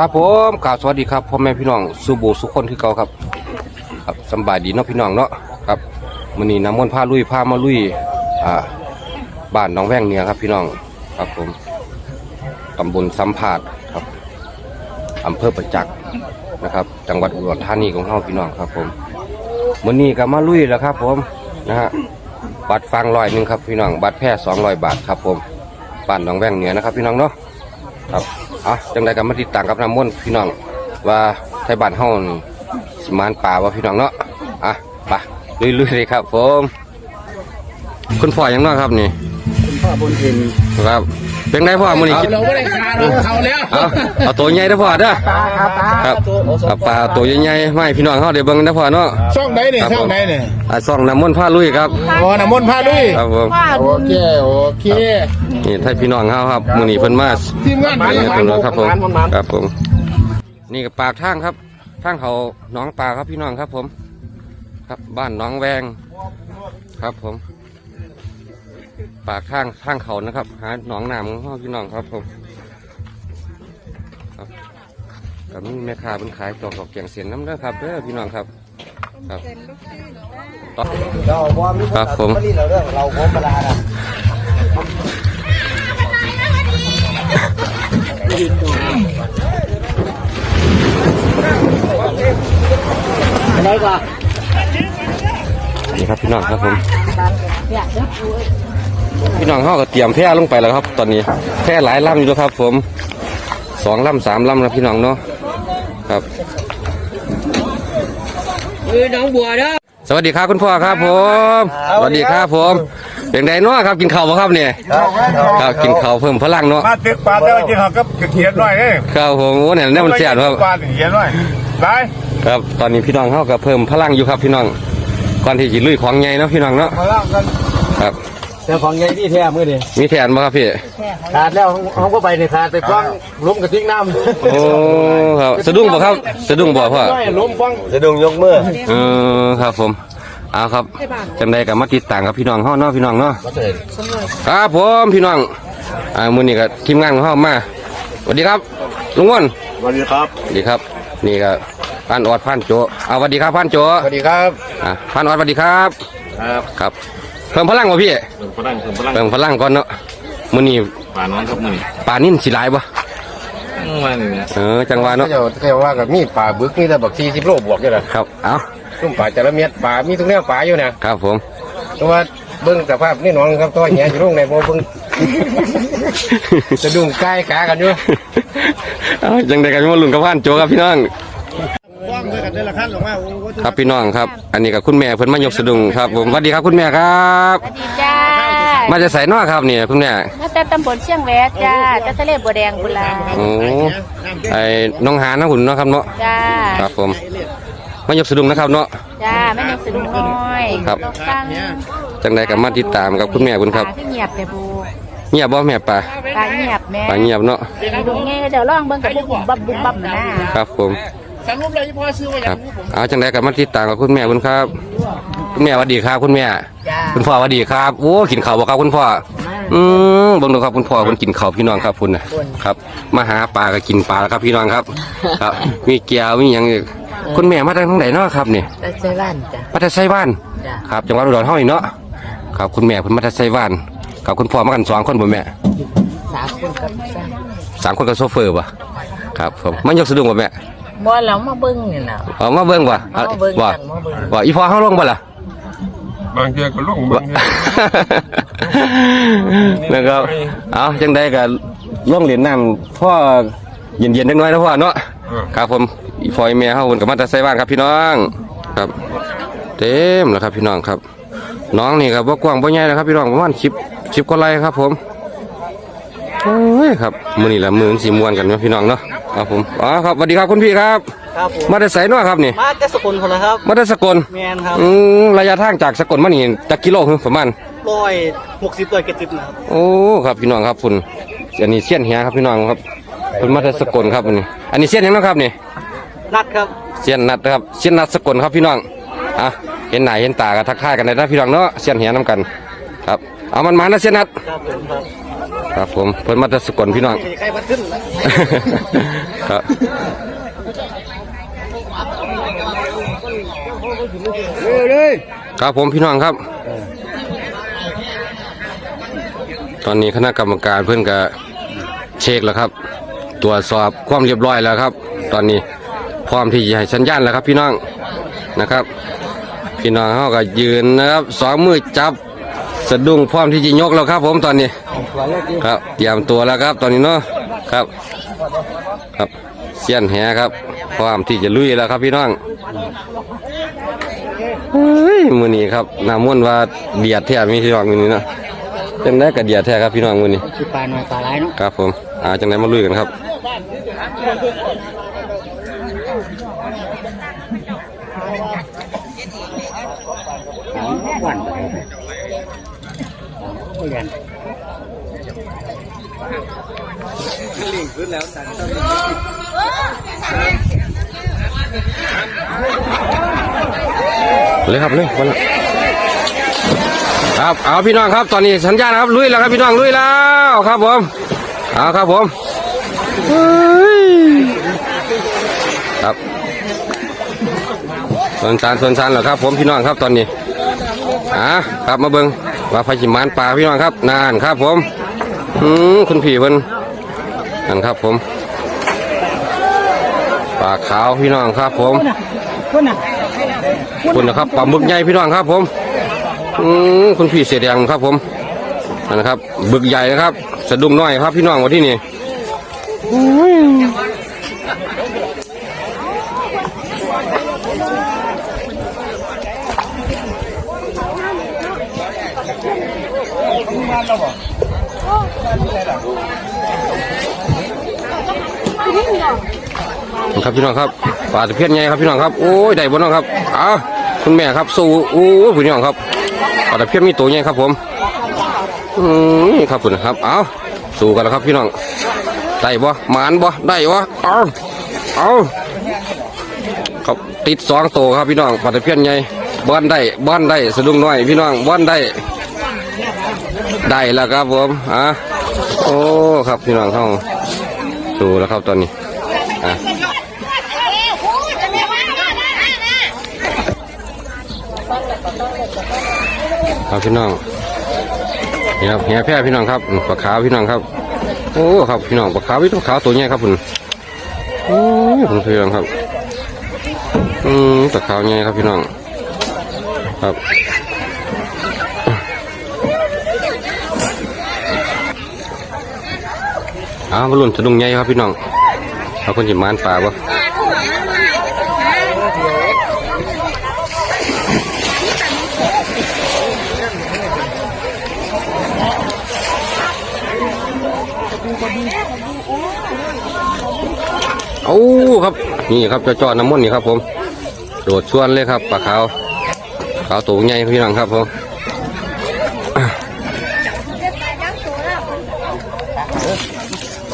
ครับผมกล่าวสวัสดีครับพ่อแม่พี่น้องสุบูสุคนคือเก่าครับ ครับสบายดีเนาะพี่น้องเนาะครับมื้อนี้น้ำมนต์พาลุยพามาลุยอ่าบ้านหน้องแว่งเหนือครับพี่น้องครับผมตำบลสัมผาดครับอำเภอประจักษ์นะครับ จังหวัดอุดรธานีของเฮาพี่น้องครับผมมื้อนี้ก็มาลุยแล้วครับ ผมนะฮะบัตรฟังร้อยหนึ่งครับพี่น้องบัตรแพร่สองร้อยบาทครับผมบ้านหน้องแว่งเหนือนะครับ พี่น้องเนาะครับ อะจังไดกันมาติดต่างกับน้ำมนต์พี่น้อง ว่าไทยบ้านเฮานี่สิมานป่าว่าพี่น้องเนาะอะไปลุยๆเลยครับผมคุณพ่อยังเนาะครับนี่ คุณพ่อบนเอ็นครับ เป็นไงพ่อมื้อนี้กินเราไม่ได้คาเราเขาแล้วเอาเอาตัวใหญ่เด้อพ่อเด้อตาครับตาครับเอาปลาตัวใหญ่ๆมาให้พี่น้องเฮาได้เบิ่งเด้อพ่อเนาะช่องไหนเนี่ยช่องไหนเนี่ยอะซ่องน้ำมนต์พาลุยครับอ๋อน้ำมนต์พาด้วยครับผมโอเคโอเคนี่ไทยพี่น้องเฮาครับมื้อนี้เพิ่นมาทีมงานนี่ครับทีมงานครับผมมันมันครับผม นี่ก็ปากทางครับทางเขาหน้องปลาครับพี่น้องครับผม ครับบ้านหน้องแวงครับผม ปากทางทางเขานะครับ หาหนองน้ำของพ่อพี่น้องครับผมครับกับนี่แม่ค้าเป็นขายจอกดอกเกียงเสียนน้ำเด้อครับเด้อพี่น้องครับครับต่อเราบอมครับผมเราเรื่องเราโคมเวลาอะอะไรก่อนนี่ครับพี่น้องครับผม พี่น้องเขาก็เตรียมแพร่ลงไปแล้วครับ ตอนนี้แพร่หลายลำอยู่แล้วครับ ผมสองลำสามลำนะพี่น้องเนาะครับเออน้องบัวเด้อสวัสดีครับคุณพ่อครับผมสวัสดีครับผมเป็นไงเนาะครับกินข้าวบ่ครับเนี่ยครับกินข้าวเพิ่มพลังเนาะมาตึกปลาแต่ว่าจริงเขาก็เขียนหน่อยนี่ครับผมโอ้เนี่ยเนี่ยมันเสียดครับปลาเขียนหน่อยไปครับตอนนี้พี่น้องเขาก็เพิ่มพลังอยู่ครับพี่น้องก่อนที่จะลุยของใหญ่เนาะพี่น้องเนาะมาล่างกันครับ แต่ของใหญ่ที่แท้มือนี่มีแทนบ่ครับพี่ ขาดแล้วเขาก็ไปในขาดไปฟังล้มกระติกน้ำโอ้ครับสะดุ้งบ่ครับ สะดุ้งบ่พ่อล้มฟังจะดึงยกมือเออครับผม เอาครับจังใดกับมาติดตามกับพี่น้องเฮาเนาะพี่น้องเนาะ ครับผมพี่น้อง อ่ามื้อนี้ก็ทีมงานของเฮามาสวัสดีครับ ลุงอ้วนสวัสดีครับ สวัสดีครับ นี่ก็พันออดพันโจเอาสวัสดีครับพันโจสวัสดีครับ อ่าพันออดสวัสดีครับ ครับ ครับ เพิ่มพลังบ่พี่ถึงพลังถึงพลังเพิ่มพลังก่อนเนาะมื้อนี้ป่าน้องครับมือนี่ปลานิ่นสิหลายบ่มาหนึ่งเนี่ยเออจังหวะเนาะเจ้าเจ้าว่ากับมีป่าบึกนี่แต่บักสี่สิบโลบวกอยู่นะครับเอาซุ่มป่าจระเม็ดป่ามีทุกแนวป่าอยู่นะครับผมตัวาเบิ้งสภาพนี่น้องครับตัวเหี้ยอยู่ตรงไหนบ่เบิ้งจะดุ่งใกล้ขากันอยู่เอาจังใดกันมาลุ้นกับพันโจครับพี่น้องว่างด้วย กันได้ละขั้นหรอว่าโอ้โหครับพี่น้องครับ อันนี้กับคุณแม่เพิ่นมายกสะดุงครับผมสวัสดีครับคุณแม่ครับ สวัสดีจ้ามาจะใส่นอครับเนี่ยคุณแม่มาแต่ตำบลเชียงแหวดจ้าแต่ทะเลบัวแดงบุรีโอ้ไอ้น้องหานนะคุณเนาะครับเนาะจ้าครับผมมายกสะดุงนะครับเนาะจ้าแม่นกสะดุ้งน้อยครับเราฟังจังใดกับมาติดตามกับคุณแม่คุณครับปลาที่เงียบแต่บูเงียบบ่แม่ป่าปลาเงียบแม่ป่าเงียบเนาะดูไงก็เดี๋ยวลองเบิ่งกับบุบบับบุบบับนะนะครับผม ครับเอาจังใดกับมาติดตามกับคุณแม่คุณครับ คุณแม่สวัสดีครับ คุณแม่ จ้าคุณพ่อสวัสดีครับโอ้กินข้าวบ่ครับคุณพ่ออืมเบิ่งดูครับคุณพ่อคุณกินข้าวพี่น้องครับคุณนะครับ มาหาปลาก็กินปลาแล้วครับพี่น้องครับ ครับ มีเกี๊ยวมีหยังอีกคุณแม่มาจากทางไหนเนาะครับนี่แต่ใจบ้านจ้ามาจากไซบ้าน จ้าครับจังหวัดอุดรเฮานี่เนาะครับคุณแม่เพิ่นมาจากไซบ้านกับคุณพ่อมากันสองคนบ่แม่สามคนกับจ้าสามคนกับโซเฟอร์บ่ครับผมมันยกสะดุ้งบ่แม่ บ่เรามาเบิ่งนี่แหละเอามาเบิ่งบ่เอามาเบิ่งบ่กันมาเบิ่งบ่อีพ่อเฮาลงบ่ล่ะ บางทีก็ล่วงบ่บางทีนะครับ เอาจังได้กับล่องเหรียญน้ำพ่อเย็นๆจังน้อยนะพ่อเนาะครับผมอีฟอยแม่เฮาเพิ่นก็มาแต่ใส่บ้านครับพี่น้อง ครับ เต็มแล้วครับพี่น้องครับ น้องนี่ครับบ่กว้างบ่ใหญ่นะครับพี่น้องประมาณ10 10กว่าไร่ครับผม โอ้ยครับมื้อนี้ละมื้อสิม่วนกันเนาะพี่น้องเนาะ ครับผมอ๋อครับสวัสดีครับคุณพี่ครับ ครับผมมาแต่ไสเนาะครับนี่ มาแต่สกุลคนละครับ มาแต่สกลแมนครับอืมระยะทางจากสกลมานี่จักกิโลคือประมาณร้อยหกสิบร้อยเจ็ดสิบนะครับโอ้ครับพี่น้องครับคุณอันนี้เสี้ยนเหียครับพี่น้องครับเป็นมาแต่สกลครับอันนี้ อันนี้เสี้ยนหยังเนาะครับนี่นัดครับเสี้ยนนัดนะครับเสี้ยนนัดสกลครับพี่น้องอะเห็นหน้าเห็นตากันทักทายกันได้นะพี่น้องเนาะเสี้ยนเหียน้ำกัน ครับเอามันมานะเสี้ยนนัดครับผมครับ คครับผมเพิ่นมาแตะสกลพี่น้อง ใครมาขึ้นครับเร็วเลยครับผมพี่น้องครับ ตอนนี้คณะกรรมการเพื่อนก็เช็คแล้วครับ ตรวจสอบความเรียบร้อยแล้วครับ ตอนนี้พร้อมที่จะให้สัญญาณแล้วครับ พี่น้องนะครับ พี่น้องเขาก็ยืนนะครับสองมือจับ สะดุ้งพร้อมที่จะยกแล้วครับผมตอนนี้ ครับเตรียมตัวแล้วครับตอนนี้เนาะครับ ครับเสี้ยนแหครับพร้อมที่จะลุยแล้วครับพี่น้องเฮ้ยมือนี้ครับน้ำมันต์ว่าเดียดแท้มีพี่น้องมือนี้เนาะจังได้กระเดียดแท้ครับพี่น้องมือนี้คือปลาหน่อยปลาไหลเนาะครับผมอาจังไดมาลุยกันครับหวาน ไปโอ้ยยันเลยครับเลยมาเลยครับเอาพี่น้องครับตอนนี้สัญญาณครับลุยแล้วครับพี่น้องลุยแล้วครับผมเอาครับผมครับส่วนสารส่วนสารเหรอครับ ผมพี่น้องครับตอนนี้อ่าครับมาเบิ้ง ว่าพายิมานป่าพี่น้องครับนานครับผมอืมคุณพี่เพิ่นนั่นครับผมปลาขาวพี่น้องครับผมคนน่ะคุณนะครับปลาหมึกใหญ่พี่น้องครับผมอืมคุณพี่เสียแดงครับผมนั่นนะครับบึกใหญ่นะครับ สะดุ้งน้อยครับพี่น้องวันที่นี่ ครับพี่น้องครับปลาตะเพียนใหญ่ครับพี่น้องครับโอ้ยได้บนน้องครับอ้าคุณแม่ครับสู้โอ้ยพี่น้องครับปลาตะเพียนมีตัวใหญ่ครับ ผมอืมครับคุณนครับเอาสู้กันแล้วครับพี่น้องได้บ่หมานบ่ได้บ่เอาเอาครับติดสองตัวครับพี่น้องปลาตะเพียนใหญ่บ้านได้บ้านได้สะดุ้งน้อย พี่น้องบ้านได้ได้แล้วครับผมอะ โอ้ ครับพี่น้องเข้าสู้แล้วครับตอนนี้อะครับพี่น้องนี่ครับแห่แพร่พี่น้องครับปลาขาวพี่น้องครับ โอ้ครับพี่น้องปลาขาวพี่ตัวขาวตัวใหญ่ครับคุณโอ้ยคุณพี่น้องครับ อืมปลาขาวใหญ่ครับพี่น้อง ครับ อ้าวมาลุ่นสะดุ้งใหญ่ครับพี่น้องเอาคนจิมานป่าบ่โอ้ครับ นี่ครับจะจอดน้ำมันนี่ครับผม โดดชวนเลยครับปลาขาวขาวตัวใหญ่พี่น้องครับผม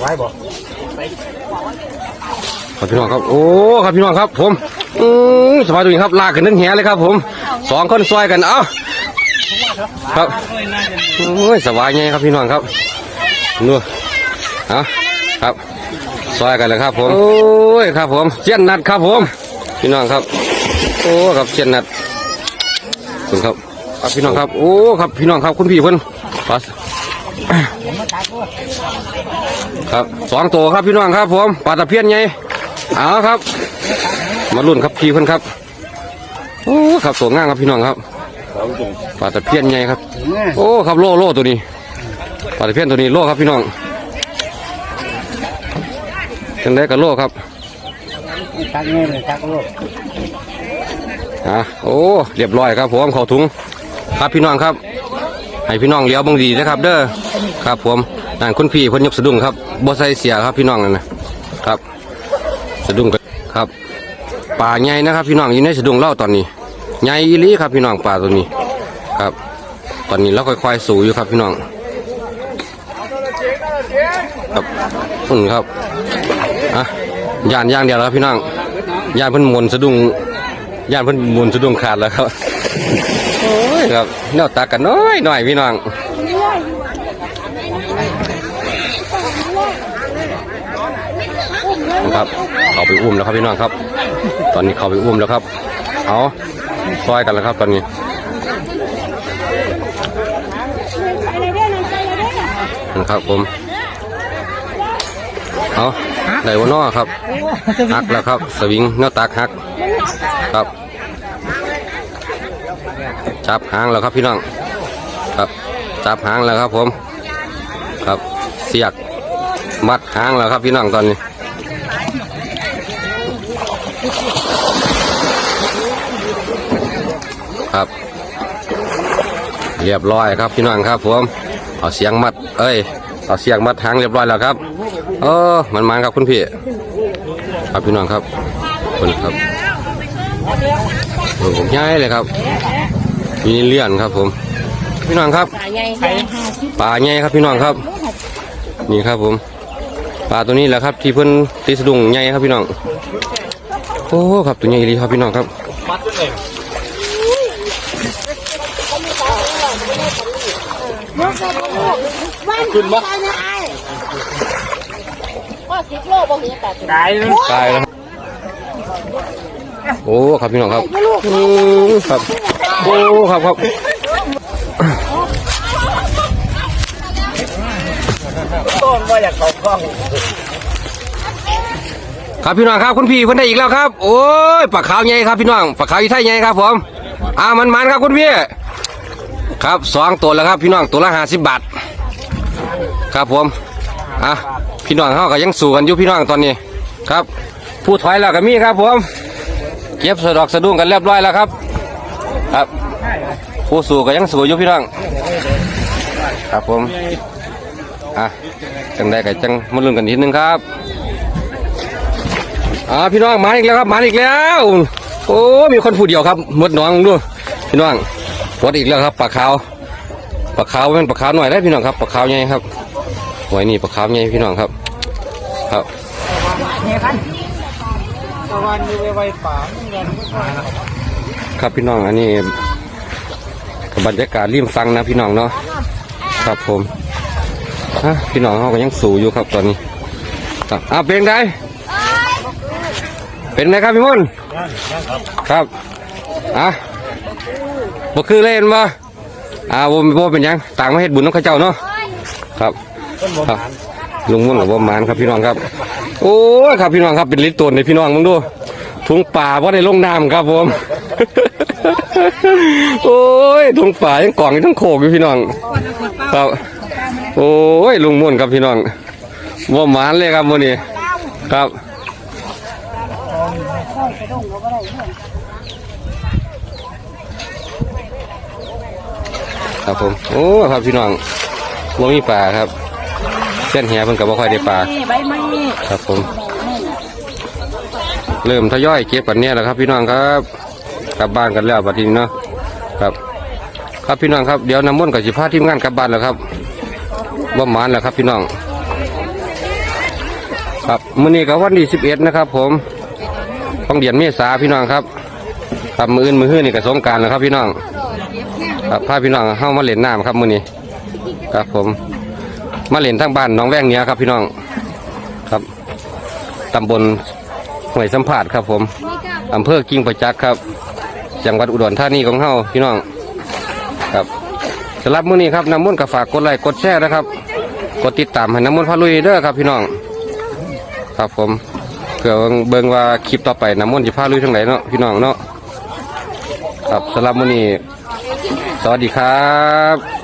ไว้บ่ครับพี่น้องครับ โอ้ ครับพี่น้องครับ ผม อืมสบายตัวนี้ครับ ลากกันนึงแหเลยครับ ผม สองคนซอยกัน เอ้า ครับโอ้ยสบายไงครับพี่น้องครับนู่นเอาครับซอยกันเลยครับ ผม โอ้ย ครับ ผมเชียนนัดครับ ผม พี่น้องครับ โอ้ ครับเชียนนัดคุณครับครับพี่น้องครับ โอ้ ครับพี่น้องครับ คุณพี่เพิ่นปัส ครับสองตัวครับพี่น้องครับผมปลาตะเพียนไงเอาครับ มาลุ่นครับพี่เพิ่นครับโอ้ครับตัวง่างครับพี่น้องครับปลาตะเพียนไงครับ โอ้ครับโล่โล่ตัวนี้ปลาตะเพียนตัวนี้โล่ครับพี่น้องจังได้กับโล่ครับตักเงี้ยเลยตักโลกอะโอ้เรียบร้อยครับผมเขาถุงครับพี่น้องครับ ให้พี่น้องเลี้ยวบางดีนะครับ เด้อครับ ผมนั่นคุณพี่พิ่นยกสะดุ้งครับบ่ใส่เสียครับพี่น้องนั่นนะครับ สะดุ้งก็ครับป่าใหญ่นะครับ พี่น้องอยู่ในสะดุ้งเล่าตอนนี้ใหญ่อีลีครับพี่น้องป่าตัวนี้ครับ ตอนนี้เราค่อยๆสูอยู่ครับพี่น้องครับคุณครับอะยานย่างเดียวแล้วครับพี่น้องยานเพิ่นมวนสะดุ้ง ย่านเพิ่นมุนสุดุ้งขาดแล้วครับโอ้ยครับแนวตากันน้อยหน่อยพี่น้องครับเขาไปอุ้มแล้วครับพี่น้องครับ ตอนนี้เขาไปอุ้มแล้วครับเอาซอยกันแล้วครับ ตอนนี้นะครับผม เอาไหนวะน้อครับหักแล้วครับ สวิงเนื้อตักหักครับ จับหางแล้วครับพี่น้องครับ จับหางแล้วครับผม ครับเสียกมัดหางแล้วครับพี่น้องตอนนี้ครับ เรียบร้อยครับพี่น้องครับผมเอาเสียงมัด เอ้ย เอาเสียงมัดหางเรียบร้อยแล้วครับเออมันมันครับคุณพี่ครับพี่น้องครับคนครับโอ้ผมย้ายเลยครับมีเลื่อนครับ ผม พี่น้องครับปลาใหญ่าสิบปลาใหญ่ครับพี่น้องครับ นี่ครับผมปลาตัวนี้แหละครับ ที่เพิ่นตีสะดุ้งใหญ่ครับพี่น้องโอ้ครับตัวใหญ่ดีครับพี่น้องครับ ขึ้นบ่ก็สิบโลบ่เห็นแต่ตัวตายเลยตายแล้วโอ้ครับพี่น้องครับอืมครับโอ้ครับครับต้นว่าอยากเขากล้องครับพี่น้องครับคุณพี่เพิ่นได้อีกแล้วครับ โอ้ยปลาขาวใหญ่ครับพี่น้องปลาขาวอีไทยใหญ่ครับผมอ่ามันมันครับคุณพี่ ครับสองตัวแล้วครับพี่น้องตัวละห้าสิบบาท ครับผมอะพี่น้องเขาก็ยังสู้กันอยู่พี่น้องตอนนี้ครับผู้ถอยแล้วก็มีครับผมเก็บสะดอกสะดุ้งกันเรียบร้อยแล้วครับ ครับ ผู้สู้ก็ยังสู้อยู่พี่น้องครับผมอะจังได้ก็จังมาลุ้นกันทีนึงครับอ่าพี่น้องมาอีกแล้วครับมาอีกแล้ว โอ้ มีคนผู้เดียวครับหมดน้องดูพี่น้องหมดอีกแล้วครับปลาขาว ปลาขาวเป็นปลาขาวหน่อยได้พี่น้องครับปลาขาวใหญ่ครับไว้นี่ปลาขาวใหญ่พี่น้องครับ ครับตะวันอยู่ไว้ป่าครับพี่น้องอันนี้กับบรรยากาศริมฟังนะพี่น้องเนาะครับผมฮะพี่น้องเขาก็ยังสูอยู่ครับตอนนี้ครับอ่าเป็นไงเป็นไงครับพี่มุ่นครับอะบ่คือเล่นมา อ่าบ่บ่เป็นหยังต่างมาเฮ็ดบุญน้องข้าเจ้าเนาะครับ ครับ ลุงมุ่นกับบ่หมานครับพี่น้องครับ โอ้ยครับพี่น้องครับเป็นลิตรตัวในพี่น้องมึงดูถุงป่าว่าได้ลงน้ำครับผม โอ้ยถุงป่ายังกล่องยังทั้งโขกอยู่พี่น้อง ครับ โอ้ยลุงม่วนครับพี่น้องว่ามานเลยครับวันนี้ครับ ครับผม โอ้ครับพี่น้องว่ามีปลาครับเส้นเหียเพิ่นกับว่าค่อยได้ปลาใบไม้ครับผม เริ่มทยอยเก็บกันเนี่ยแหละครับ พี่น้องครับกลับบ้านกันแล้วบัดนี้เนาะครับ ครับพี่น้องครับเดี๋ยวนำมุ่นต์กับสิพาทีมงานกลับบ้านแล้วครับบ่หมานแล้วครับพี่น้อง ครับมื้อนี้ก็วันที่สิบเอ็ดนะครับ ผมของเดือนเมษาพี่น้องครับครับมืออื่นมือหื้อนี่ก็สงการแล้วครับพี่น้อง ครับพาพี่น้องเข้ามาเล่นน้ำครับมื้อนี้ครับผม มาเล่นทั้งบ้านน้องแวงเนี้ยครับ พี่น้องครับตำบลห้วยสัมผัสครับผมอำเภอกิ่งประจักษ์ครับ จังหวัดอุดรธานีของเฮาพี่น้องครับสำหรับมื้อนี้ครับน้ำมันต์ก็ฝากกดไลค์กดแชร์นะครับ กดติดตามให้น้ำมันต์พาลุยเด้อครับ พี่น้อง ครับผมเผื่อเบิ่งว่าคลิปต่อไปน้ำมันต์จะพาลุยทางไหนเนาะพี่น้องเนาะครับสำหรับมื้อนี้ สวัสดีครับ